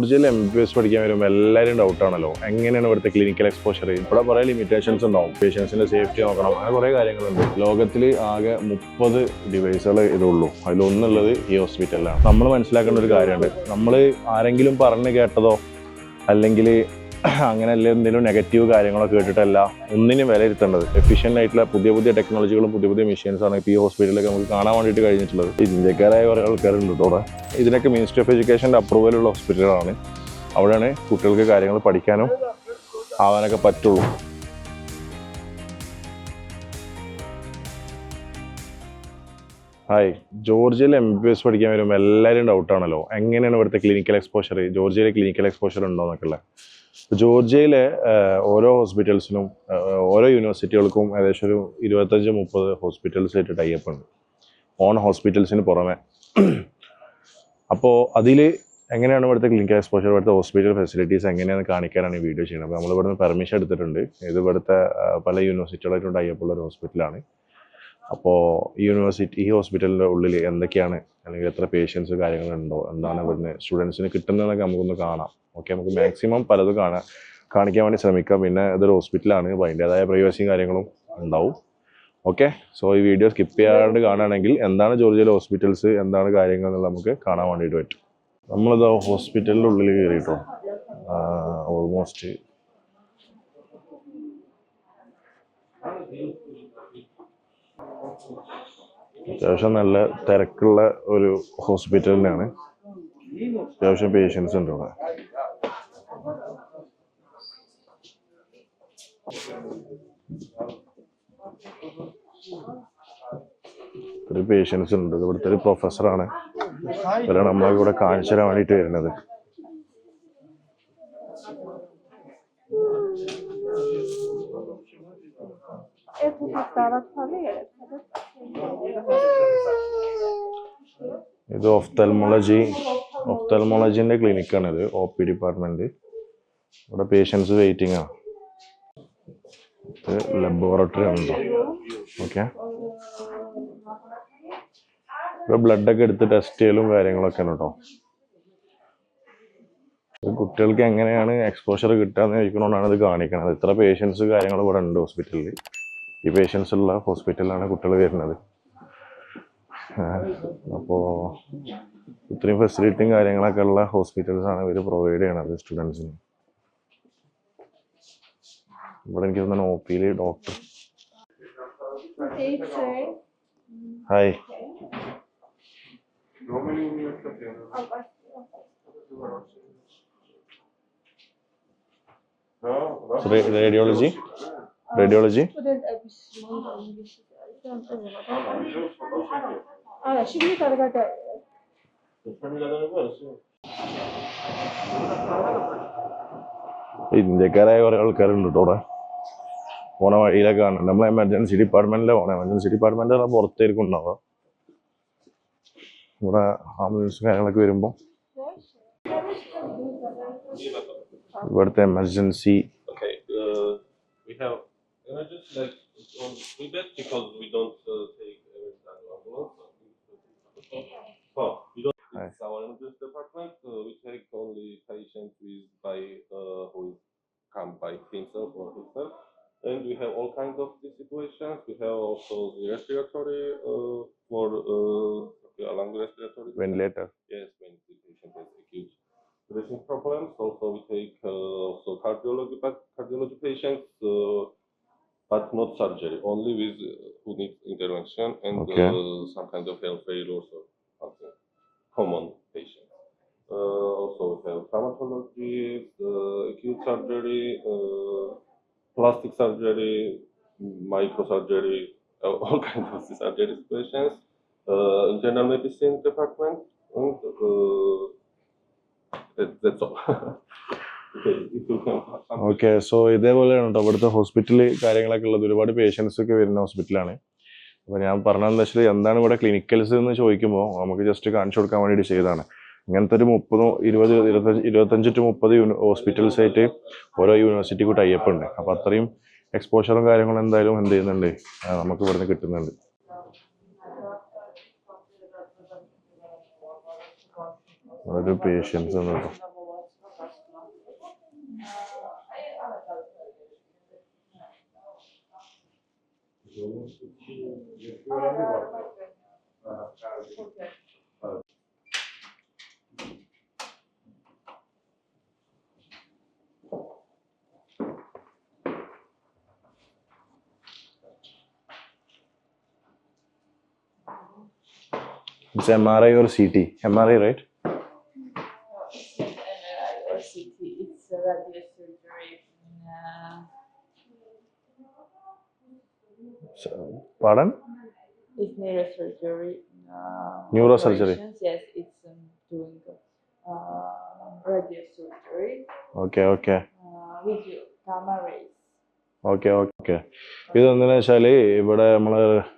ജോർജിയയിൽ M B S പഠിക്കാൻ വരുമ്പോൾ എല്ലാവരും ഡൗട്ട് ആണല്ലോ. എങ്ങനെയാണ് ഇവിടുത്തെ ക്ലിനിക്കൽ എക്സ്പോഷർ ഇവിടെ കുറേ ലിമിറ്റേഷൻസ് ഉണ്ടാവും. പേഷ്യൻസിന്റെ സേഫ്റ്റി നോക്കണം. അങ്ങനെ കുറേ കാര്യങ്ങളുണ്ട്. ലോകത്തിൽ ആകെ മുപ്പത് ഡിവൈസുകൾ ഇതുള്ളൂ അതിലൊന്നുള്ളത് ഈ ഹോസ്പിറ്റലിലാണ് നമ്മൾ മനസ്സിലാക്കേണ്ട ഒരു കാര്യമുണ്ട്. നമ്മൾ ആരെങ്കിലും പറഞ്ഞു കേട്ടതോ അല്ലെങ്കിൽ അങ്ങനെ എന്തെങ്കിലും നെഗറ്റീവ് കാര്യങ്ങളോ കേട്ടിട്ടല്ല ഒന്നിനും വിലയിരുത്തേണ്ടത് എഫിഷ്യന്റ് ആയിട്ടുള്ള പുതിയ പുതിയ ടെക്നോളജികളും പുതിയ പുതിയ മെഷീൻസ് ആണ് ഇപ്പോൾ ഈ ഹോസ്പിറ്റലിലൊക്കെ നമുക്ക് കാണാൻ വേണ്ടിയിട്ട് കഴിഞ്ഞിട്ടുള്ളത്. ഇന്ത്യക്കാരായ കുറേ ആൾക്കാരുണ്ട് അവിടെ. ഇതിനൊക്കെ മിനിസ്ട്രി ഓഫ് എഡ്യൂക്കേഷന്റെ അപ്രൂവലുള്ള ഹോസ്പിറ്റലാണ് അവിടെയാണ് കുട്ടികൾക്ക് കാര്യങ്ങൾ പഠിക്കാനും ആവാനൊക്കെ പറ്റുള്ളൂ. ഹായ്. ജോർജിയയിൽ എം ബി എസ് പഠിക്കാൻ വരുമ്പോൾ എല്ലാവരും ഡൗട്ടാണല്ലോ എങ്ങനെയാണ് ഇവിടുത്തെ ക്ലിനിക്കൽ എക്സ്പോഷർ ജോർജിയയിലെ ക്ലിനിക്കൽ എക്സ്പോഷർ ഉണ്ടോ എന്നൊക്കെയുള്ള ജോർജിയയിലെ ഓരോ ഹോസ്പിറ്റൽസിലും ഓരോ യൂണിവേഴ്സിറ്റികൾക്കും ഏകദേശം ഒരു ഇരുപത്തഞ്ച് മുപ്പത് ഹോസ്പിറ്റൽസ് ആയിട്ട് ടൈപ്പ് ഉണ്ട്. ഓൺ ഹോസ്പിറ്റൽസിന് പുറമെ. അപ്പോൾ അതിൽ എങ്ങനെയാണ് ഇവിടുത്തെ ക്ലിനിക്കൽ എക്സ്പോഷർ ഇവിടുത്തെ ഹോസ്പിറ്റൽ ഫെസിലിറ്റീസ് എങ്ങനെയാണ് കാണിക്കാനാണ് ഈ വീഡിയോ ചെയ്യുന്നത്? അപ്പോൾ നമ്മൾ ഇവിടുന്ന് പെർമിഷൻ എടുത്തിട്ടുണ്ട്. ഇത് ഇവിടുത്തെ പല യൂണിവേഴ്സിറ്റികളായിട്ടും ടൈപ്പ് ഉള്ള ഒരു ഹോസ്പിറ്റലാണ് അപ്പോൾ ഈ യൂണിവേഴ്സിറ്റി ഈ ഹോസ്പിറ്റലിന്റെ ഉള്ളിൽ എന്തൊക്കെയാണ്? അല്ലെങ്കിൽ എത്ര പേഷ്യൻസ് കാര്യങ്ങളുണ്ടോ എന്താണ് ഇവിടുന്ന് സ്റ്റുഡൻസിന് കിട്ടുന്നതെന്നൊക്കെ നമുക്കൊന്ന് കാണാം. ഓക്കെ നമുക്ക് മാക്സിമം പലതും കാണാം കാണിക്കാൻ വേണ്ടി ശ്രമിക്കാം. പിന്നെ ഇതൊരു ഹോസ്പിറ്റലാണ് അപ്പോൾ അതിന്റെതായ പ്രൈവസിയും കാര്യങ്ങളും ഉണ്ടാവും. ഓക്കെ സോ ഈ വീഡിയോ സ്കിപ്പ് ചെയ്യാണ്ട് കാണുകയാണെങ്കിൽ എന്താണ് ജോർജിയയിലെ ഹോസ്പിറ്റൽസ് എന്താണ് കാര്യങ്ങൾ എന്നുള്ളത് നമുക്ക് കാണാൻ വേണ്ടിയിട്ട് പറ്റും. നമ്മളിത് ഹോസ്പിറ്റലിന്റെ ഉള്ളിൽ കയറിയിട്ടോ ഓൾമോസ്റ്റ് അത്യാവശ്യം നല്ല തിരക്കുള്ള ഒരു ഹോസ്പിറ്റൽ തന്നെയാണ്. അത്യാവശ്യം പേഷ്യൻസ് ഉണ്ട് ഇവിടെ ഒരു പേഷ്യൻസ് ഉണ്ട്. ഇവിടുത്തെ ഒരു പ്രൊഫസറാണ് ഇവരാണ് നമ്മളെ ഇവിടെ കാണിച്ചു തരാൻ വേണ്ടിയിട്ട് വരുന്നത്. och ett annat panel. ഇത് ഒഫ്തൽമോളജി ഒഫ്തൽമോളജിന്റെ ക്ലിനിക്കാണ് ഇത് ഒ പി ഡിപ്പാർട്ട്മെന്റ് ഇവിടെ പേഷ്യൻസ് വെയിറ്റിംഗ് ആണ് ഇത് ലബോറട്ടറി ആണല്ലോ ഓക്കെ ഇവിടെ ബ്ലഡ് ഒക്കെ എടുത്ത് ടെസ്റ്റ് ചെയ്യലും കാര്യങ്ങളൊക്കെ ആണ് കേട്ടോ കുട്ടികൾക്ക് എങ്ങനെയാണ് എക്സ്പോഷർ കിട്ടാന്ന് ചോദിക്കണോണ്ടാണ് ഇത് കാണിക്കണത്. ഇത്ര പേഷ്യൻസ് കാര്യങ്ങൾ ഇവിടെ ഉണ്ട് ഹോസ്പിറ്റലിൽ ഈ പേഷ്യൻസ് ഉള്ള ഹോസ്പിറ്റലിലാണ് കുട്ടികൾ വരുന്നത്. അപ്പോൾ ഇത്രയും ഫെസിലിറ്റിയും കാര്യങ്ങളൊക്കെ ഉള്ള ഹോസ്പിറ്റൽസാണ് ആണ് ഇവർ പ്രൊവൈഡ് ചെയ്യണത് സ്റ്റുഡൻസിന് ഇവിടെ എനിക്ക് തോന്നുന്നു ഒ പിയിൽ doctor. Hi radiology radiology Ah, şimdi targata. ഇന്ത്യക്കാരായ കുറെ ആൾക്കാരുണ്ട് കേട്ടോ ഇവിടെ പോണ വഴിയിലൊക്കെ കാണുന്നുണ്ട് നമ്മൾ എമർജൻസി ഡിപ്പാർട്ട്മെന്റിലെ പോണേ എമർജൻസി ഡിപ്പാർട്ട്മെന്റ് പുറത്തായിരിക്കും ഉണ്ടാവുക ഇവിടെ ആംബുലൻസ് കാര്യങ്ങളൊക്കെ വരുമ്പോൾ ഇവിടുത്തെ emergency Okay. Uh, because we don't uh, take ambulance. Department, uh, we take only patients with by uh, who come by himself or herself. And we have all kinds of situations. We have also the respiratory uh, for along respiratory. When later. Yes, when the patient has acute breathing problems. Also, we take uh, also cardiology, cardiology patients, uh, but not surgery, only with uh, who need intervention and okay. some kind of health failures or something common. traumatology, the acute surgery, uh, plastic surgery, microsurgery, uh, all kinds of surgery patients, uh, general medicine department, and so ഇതേപോലെ കേട്ടോ ഇവിടുത്തെ ഹോസ്പിറ്റലിൽ കാര്യങ്ങളൊക്കെ ഉള്ളത്. ഒരുപാട് patients ഒക്കെ വരുന്ന ഹോസ്പിറ്റലാണ് അപ്പോൾ ഞാൻ പറഞ്ഞതെന്ന് വെച്ചാൽ എന്താണ് ഇവിടെ ക്ലിനിക്കൽസ് എന്ന് ചോദിക്കുമ്പോൾ നമുക്ക് ജസ്റ്റ് കാണിച്ചു കൊടുക്കാൻ വേണ്ടിയിട്ട് ചെയ്തതാണ്. ഇങ്ങനത്തെ ഒരു മുപ്പത് ഇരുപത് ഇരുപത്തഞ്ച് ഇരുപത്തഞ്ച് ടു മുപ്പത് ഹോസ്പിറ്റൽസ് ആയിട്ട് ഓരോ യൂണിവേഴ്സിറ്റിക്കും ടൈപ്പ് ഉണ്ട്. അപ്പോൾ അത്രയും എക്സ്പോഷറും കാര്യങ്ങളും എന്തായാലും എന്ത് ചെയ്യുന്നുണ്ട്? നമുക്ക് ഇവിടുന്ന് കിട്ടുന്നുണ്ട്. ഒരു പേഷ്യൻസ് ഉണ്ട് കേട്ടോ It's MRI or CT? MRI, right? MRI or CT, it's a radio surgery. Uh, So, pardon? it's neurosurgery. Uh, Neurosurgery. operations. Yes, it's um, doing uh, radio surgery okay. Okay uh, video, gamma rays. Okay okay ഇതെന്താണെന്ന് വെച്ചാൽ ഇവിടെ നമ്മൾ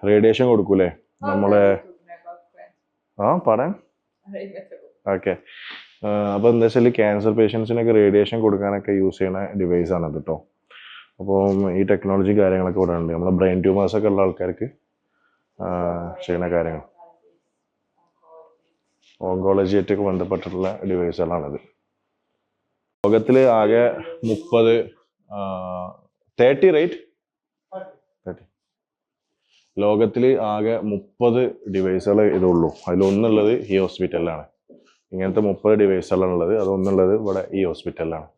radiation കൊടുക്കൂലേ നമ്മളെ ആ പാടാൻ okay. അപ്പോൾ എന്താ വെച്ചാൽ ക്യാൻസർ പേഷ്യൻസിനൊക്കെ റേഡിയേഷൻ കൊടുക്കാനൊക്കെ യൂസ് ചെയ്യുന്ന ഡിവൈസ് ആണ് കേട്ടോ അപ്പോൾ ഈ ടെക്നോളജി കാര്യങ്ങളൊക്കെ ഇവിടെ ഉണ്ട്. നമ്മുടെ ബ്രെയിൻ ട്യൂമേഴ്സ് ഒക്കെ ഉള്ള ആൾക്കാർക്ക് ചെയ്യുന്ന കാര്യങ്ങൾ. ഓങ്കോളജി ആയിട്ടൊക്കെ ബന്ധപ്പെട്ടിട്ടുള്ള ഡിവൈസുകളാണിത് ലോകത്തിൽ ആകെ മുപ്പത് തേർട്ടി റേറ്റ് ലോകത്തിൽ ആകെ മുപ്പത് ഡിവൈസുകൾ ഇതുള്ളൂ. അതിലൊന്നുള്ളത് ഈ ഹോസ്പിറ്റലിലാണ് ഇങ്ങനത്തെ മുപ്പത് ഡിവൈസുകളാണ് ഉള്ളത് അതൊന്നുള്ളത് ഇവിടെ ഈ ഹോസ്പിറ്റലിലാണ്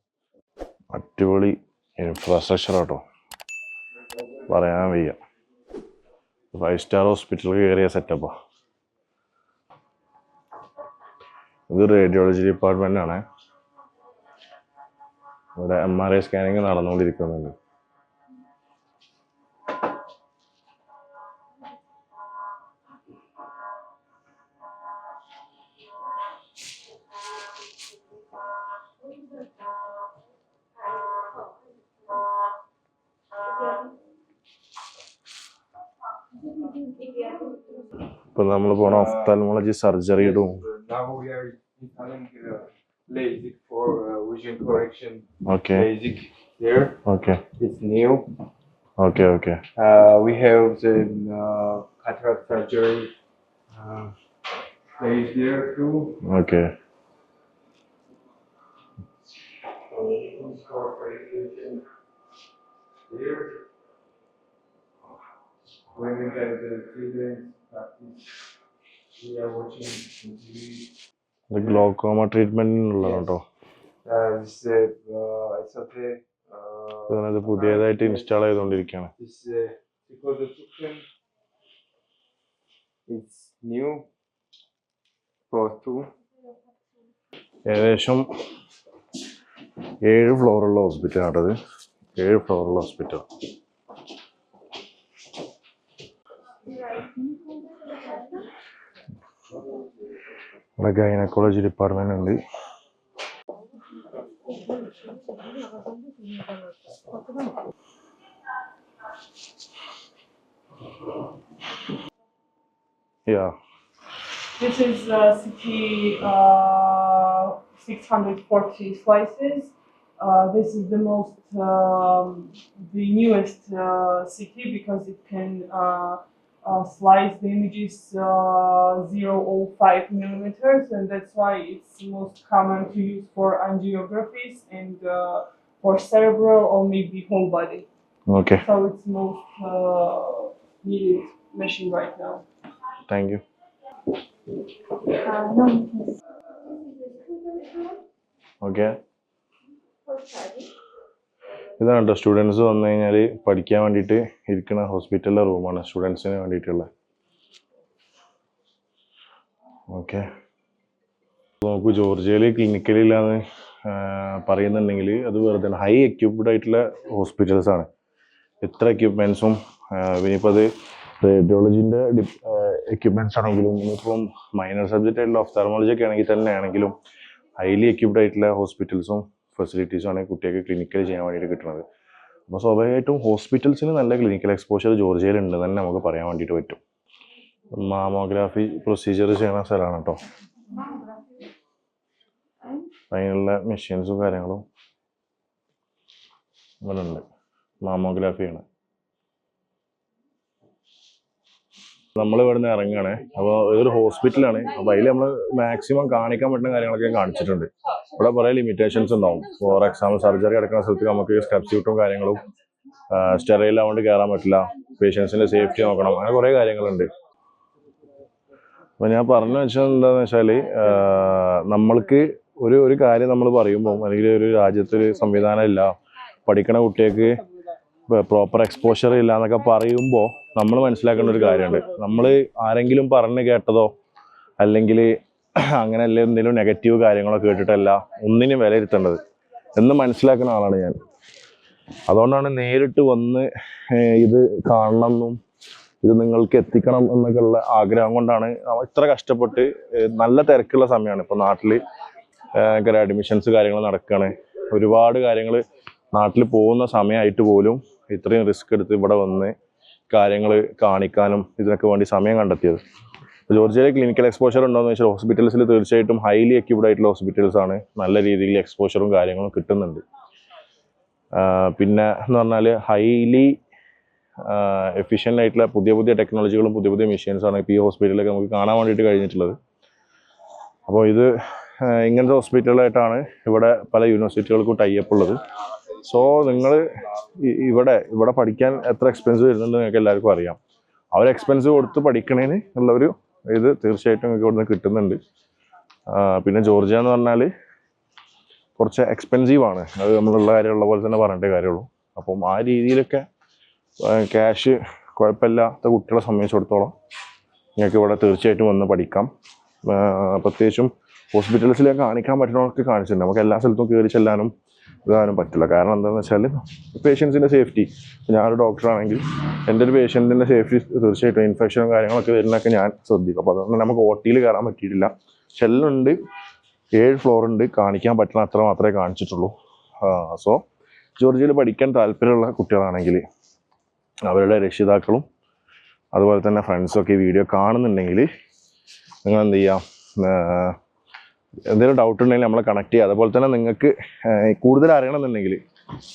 അടിപൊളി ഇൻഫ്രാസ്ട്രക്ചർ ആട്ടോ. പറയാൻ വയ്യ. ഫൈവ് സ്റ്റാർ ഹോസ്പിറ്റലിൽ കയറിയ സെറ്റപ്പാ ഇത് റേഡിയോളജി ഡിപ്പാർട്ട്മെന്റ് ആണ് ഇവിടെ എം ആർ ഐ സ്കാനിങ് നടന്നുകൊണ്ടിരിക്കുന്നുണ്ട്. ഇപ്പൊ നമ്മൾ പോണ ഒഫ്താൽമോളജി സർജറി ഇടും Now we are installing uh, LASIK for uh, vision correction. Okay LASIK there, okay it's new. Okay okay Uh, we have the uh, cataract surgery. Uh, place there too. Okay So for radiation there. When we get the children ഇത് glaucoma ട്രീറ്റ്മെന്റിനുള്ളതാണ് കേട്ടോ ഇത് പുതിയതായിട്ട് install ചെയ്തുകൊണ്ടിരിക്കുകയാണ് uh. ഏകദേശം ഏഴ് ഫ്ലോറുള്ള ഹോസ്പിറ്റലാണത് ഏഴ് ഫ്ലോറുള്ള ഹോസ്പിറ്റൽ మన గైనకాలజీ డిపార్ట్మెంట్ ఉంది Yeah. This is uh, city uh, 640 slices. Uh, this is the most, um, the newest uh, city because it can uh, uh, slice the images uh, 0.05 millimeters and that's why it's most common to use for angiographies and uh, for cerebral or maybe whole body. Okay. So it's most uh, needed machine right now. Thank you. Okay. ഇതാണ് കേട്ടോ. Students വന്നു കഴിഞ്ഞാൽ പഠിക്കാൻ വേണ്ടിയിട്ട് ഇരിക്കുന്ന ഹോസ്പിറ്റലിലെ റൂമാണ് സ്റ്റുഡൻസിന് വേണ്ടിയിട്ടുള്ള ഓക്കെ നോക്കൂ ജോർജിയയിൽ ക്ലിനിക്കലില്ലാന്ന് പറയുന്നുണ്ടെങ്കിൽ അത് വെറുതെ ഹൈ എക്യുപ്ഡ് ആയിട്ടുള്ള ഹോസ്പിറ്റൽസ് ആണ്. എത്ര എക്യുപ്മെൻസും ഇനിയിപ്പോൾ അത് റേഡിയോളജിന്റെ എക്യുപ്മെൻസ് ആണെങ്കിലും ഇനിയിപ്പം മൈനർ സബ്ജക്റ്റ് ആയിട്ടുള്ള ഒഫ്താർമോളജി ഒക്കെ ആണെങ്കിൽ തന്നെ ആണെങ്കിലും ഹൈലി എക്യുപ്ഡ് ആയിട്ടുള്ള ഹോസ്പിറ്റൽസും ഫെസിലിറ്റീസും ആണ് കുട്ടികൾക്ക് ക്ലിനിക്കൽ ചെയ്യാൻ വേണ്ടിയിട്ട് കിട്ടുന്നത് അപ്പോൾ സ്വാഭാവികമായിട്ടും ഹോസ്പിറ്റൽസിന് നല്ല ക്ലിനിക്കൽ എക്സ്പോഷർ ജോർജിയയിലുണ്ട് തന്നെ നമുക്ക് പറയാൻ വേണ്ടിയിട്ട് പറ്റും. മാമോഗ്രാഫി പ്രൊസീജിയർ ചെയ്യുന്ന സ്ഥലമാണ് കേട്ടോ. അതിനുള്ള മെഷീൻസും കാര്യങ്ങളും ഇവിടെ മാമോഗ്രാഫിയാണ് നമ്മൾ ഇവിടുന്ന് ഇറങ്ങുകയാണ്. അപ്പോൾ ഇതൊരു ഹോസ്പിറ്റലാണ് അപ്പോൾ അതിൽ നമ്മൾ മാക്സിമം കാണിക്കാൻ പറ്റുന്ന കാര്യങ്ങളൊക്കെ കാണിച്ചിട്ടുണ്ട്. ഇവിടെ കുറേ ലിമിറ്റേഷൻസ് ഉണ്ടാവും. ഫോർ എക്സാമ്പിൾ സർജറി അടക്കുന്ന സ്ഥലത്ത് നമുക്ക് സബ്സ്റ്റിറ്റ്യൂട്ടും കാര്യങ്ങളും സ്റ്റെറൈൽ ആവുകൊണ്ട് കയറാൻ പറ്റില്ല. പേഷ്യൻസിന്റെ സേഫ്റ്റി നോക്കണം. അങ്ങനെ കുറേ കാര്യങ്ങളുണ്ട്. അപ്പോൾ ഞാൻ പറഞ്ഞു വെച്ചാൽ എന്താണെന്ന് വെച്ചാൽ നമ്മൾക്ക് ഒരു ഒരു കാര്യം നമ്മൾ പറയുമ്പോൾ അല്ലെങ്കിൽ ഒരു രാജ്യത്തൊരു സംവിധാനം ഇല്ല. പഠിക്കണ കുട്ടികൾക്ക് പ്രോപ്പർ എക്സ്പോഷർ ഇല്ല എന്നൊക്കെ പറയുമ്പോൾ നമ്മൾ മനസ്സിലാക്കേണ്ട ഒരു കാര്യമുണ്ട്. നമ്മൾ ആരെങ്കിലും പറഞ്ഞു കേട്ടതോ അല്ലെങ്കിൽ അങ്ങനെ അല്ലേ എന്തെങ്കിലും നെഗറ്റീവ് കാര്യങ്ങളോ കേട്ടിട്ടല്ല ഒന്നിനും വിലയിരുത്തേണ്ടത് എന്ന് മനസ്സിലാക്കുന്ന ആളാണ് ഞാൻ. അതുകൊണ്ടാണ് നേരിട്ട് വന്ന് ഇത് കാണണമെന്നും ഇത് നിങ്ങൾക്ക് എത്തിക്കണം എന്നൊക്കെ ഉള്ള ആഗ്രഹം കൊണ്ടാണ് ഇത്ര കഷ്ടപ്പെട്ട് നല്ല തിരക്കുള്ള സമയമാണ് ഇപ്പോൾ നാട്ടിൽ ഭയങ്കര അഡ്മിഷൻസ് കാര്യങ്ങൾ നടക്കുകയാണ് ഒരുപാട് കാര്യങ്ങൾ നാട്ടിൽ പോകുന്ന സമയമായിട്ട് പോലും ഇത്രയും റിസ്ക് എടുത്ത് ഇവിടെ വന്ന് കാര്യങ്ങൾ കാണിക്കാനും ഇതിനൊക്കെ വേണ്ടി സമയം കണ്ടെത്തിയത്. ജോർജിയയിലെ ക്ലിനിക്കൽ എക്സ്പോഷർ ഉണ്ടോയെന്ന് വെച്ചാൽ ഹോസ്പിറ്റൽസിൽ തീർച്ചയായിട്ടും ഹൈലി എക്യൂബ് ആയിട്ടുള്ള ഹോസ്പിറ്റൽസ് ആണ്. നല്ല രീതിയിൽ എക്സ്പോഷറും കാര്യങ്ങളും കിട്ടുന്നുണ്ട്. പിന്നെ എന്ന് പറഞ്ഞാൽ ഹൈലി എഫിഷ്യന്റ് ആയിട്ടുള്ള പുതിയ പുതിയ ടെക്നോളജികളും പുതിയ പുതിയ മെഷീൻസാണ് ഇപ്പോൾ ഈ ഹോസ്പിറ്റലിലൊക്കെ നമുക്ക് കാണാൻ വേണ്ടിയിട്ട് കഴിഞ്ഞിട്ടുള്ളത്. അപ്പോൾ ഇത് ഇങ്ങനത്തെ ഹോസ്പിറ്റലായിട്ടാണ് ഇവിടെ പല യൂണിവേഴ്സിറ്റികൾക്കും ടൈപ്പ് ഉള്ളത്. സോ നിങ്ങൾ ഇവിടെ ഇവിടെ പഠിക്കാൻ എത്ര എക്സ്പെൻസ് വരുന്നുണ്ടെന്ന് നിങ്ങൾക്ക് എല്ലാവർക്കും അറിയാം. അവർ എക്സ്പെൻസ് കൊടുത്ത് പഠിക്കണേന് ഉള്ളൊരു ഇത് തീർച്ചയായിട്ടും നിങ്ങൾക്ക് ഇവിടുന്ന് കിട്ടുന്നുണ്ട്. പിന്നെ ജോർജിയ എന്ന് പറഞ്ഞാൽ കുറച്ച് എക്സ്പെൻസീവ് ആണ്. അത് നമ്മളുള്ള കാര്യമുള്ള പോലെ തന്നെ പറഞ്ഞിട്ടേ കാര്യമുള്ളൂ. അപ്പം ആ രീതിയിലൊക്കെ ക്യാഷ് കുഴപ്പമില്ലാത്ത കുട്ടികളെ സംബന്ധിച്ചിടത്തോളം നിങ്ങൾക്ക് ഇവിടെ തീർച്ചയായിട്ടും വന്ന് പഠിക്കാം. പ്രത്യേകിച്ചും ഹോസ്പിറ്റൽസിലേക്ക് കാണിക്കാൻ പറ്റുന്നവർക്ക് കാണിച്ചിട്ടുണ്ട്. നമുക്ക് എല്ലാ സ്ഥലത്തും കയറി ചെല്ലാനും ഇതാനും പറ്റില്ല. കാരണം എന്താണെന്ന് വെച്ചാൽ പേഷ്യൻസിന്റെ സേഫ്റ്റി ഞാനൊരു ഡോക്ടറാണെങ്കിൽ എന്റെ ഒരു പേഷ്യന്റിന്റെ സേഫ്റ്റി തീർച്ചയായിട്ടും ഇൻഫെക്ഷനും കാര്യങ്ങളൊക്കെ വരുന്നതൊക്കെ ഞാൻ ശ്രദ്ധിക്കും. അപ്പോൾ അതുകൊണ്ട് നമുക്ക് ഒ ടിയിൽ കയറാൻ പറ്റിയിട്ടില്ല. ഷെല്ലുണ്ട് ഏഴ് ഫ്ലോർ ഉണ്ട്. കാണിക്കാൻ പറ്റണ അത്ര മാത്രമേ കാണിച്ചിട്ടുള്ളൂ. സോ ജോർജിയയിൽ പഠിക്കാൻ താല്പര്യമുള്ള കുട്ടികളാണെങ്കിൽ അവരുടെ രക്ഷിതാക്കളും അതുപോലെ തന്നെ ഫ്രണ്ട്സും ഒക്കെ വീഡിയോ കാണുന്നുണ്ടെങ്കിൽ നിങ്ങൾ എന്ത് ചെയ്യാം എന്തെങ്കിലും ഡൗട്ട് ഉണ്ടെങ്കിൽ നമ്മളെ കണക്ട് ചെയ്യുക. അതുപോലെ തന്നെ നിങ്ങൾക്ക് കൂടുതൽ അറിയണമെന്നുണ്ടെങ്കിൽ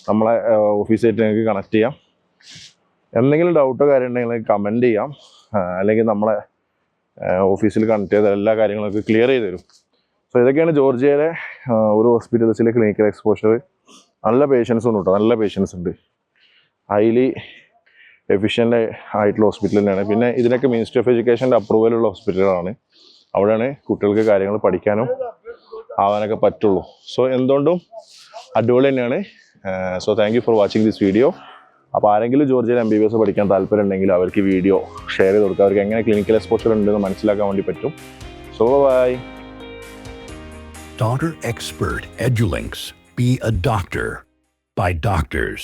നമ്മളെ ഓഫീസായിട്ട് നിങ്ങൾക്ക് കണക്ട് ചെയ്യാം. എന്തെങ്കിലും ഡൗട്ടോ കാര്യം ഉണ്ടെങ്കിൽ കമന്റ് ചെയ്യാം. അല്ലെങ്കിൽ നമ്മളെ ഓഫീസിൽ കണക്ട് ചെയ്ത എല്ലാ കാര്യങ്ങളൊക്കെ ക്ലിയർ ചെയ്ത് തരും. സോ ഇതൊക്കെയാണ് ജോർജിയയിലെ ഒരു ഹോസ്പിറ്റൽസിലെ ക്ലിനിക്കൽ എക്സ്പോഷർ നല്ല പേഷ്യൻസ് ഉണ്ട് കേട്ടോ. നല്ല പേഷ്യൻസ് ഉണ്ട്. ഹൈലി എഫിഷ്യന്റ് ആയിട്ടുള്ള ഹോസ്പിറ്റൽ തന്നെയാണ്. പിന്നെ ഇതിനൊക്കെ മിനിസ്ട്രി ഓഫ് എഡ്യൂക്കേഷന്റെ അപ്രൂവലുള്ള ഹോസ്പിറ്റലുകളാണ് അവിടെയാണ് കുട്ടികൾക്ക് കാര്യങ്ങൾ പഠിക്കാനും ആവാനൊക്കെ പറ്റുള്ളൂ. സോ എന്തുകൊണ്ടും അടിപൊളി തന്നെയാണ്. So thank you for watching this video അപ്പോൾ ആരെങ്കിലും ജോർജിയയിൽ എം ബി ബി എസ് പഠിക്കാൻ താല്പര്യം ഉണ്ടെങ്കിൽ അവർക്ക് വീഡിയോ ഷെയർ ചെയ്ത് കൊടുക്കുക. അവർക്ക് എങ്ങനെ ക്ലിനിക്കൽ എക്സ്പോഷർ ഉണ്ടെന്ന് മനസ്സിലാക്കാൻ വേണ്ടി പറ്റും. So by doctor Expert Edulinks. B A doctor by doctors.